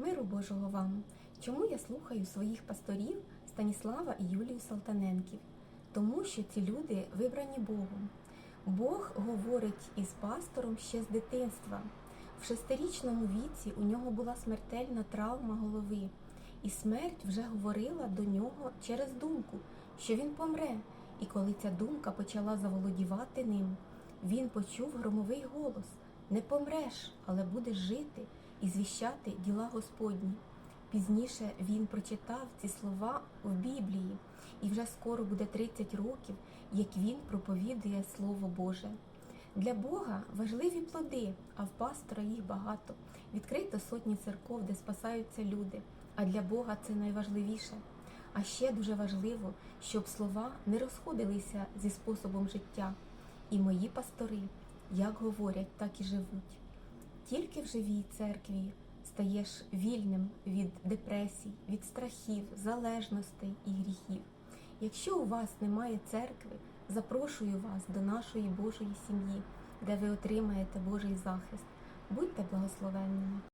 Миру Божого вам! Чому я слухаю своїх пасторів Станіслава і Юлію Салтаненків? Тому що ці люди вибрані Богом. Бог говорить із пастором ще з дитинства. В шестирічному віці у нього була смертельна травма голови, і смерть вже говорила до нього через думку, що він помре. І коли ця думка почала заволодівати ним, він почув громовий голос: Не помреш, але будеш жити і звіщати діла Господні. Пізніше він прочитав ці слова в Біблії, і вже скоро буде 30 років, як він проповідує Слово Боже. Для Бога важливі плоди, а в пастора їх багато. Відкрито сотні церков, де спасаються люди. А для Бога це найважливіше. А ще дуже важливо, щоб слова не розходилися зі способом життя. І мої пастори, як говорять, так і живуть. Тільки в живій церкві стаєш вільним від депресій, від страхів, залежностей і гріхів. Якщо у вас немає церкви, запрошую вас до нашої Божої сім'ї, де ви отримаєте Божий захист. Будьте благословенними!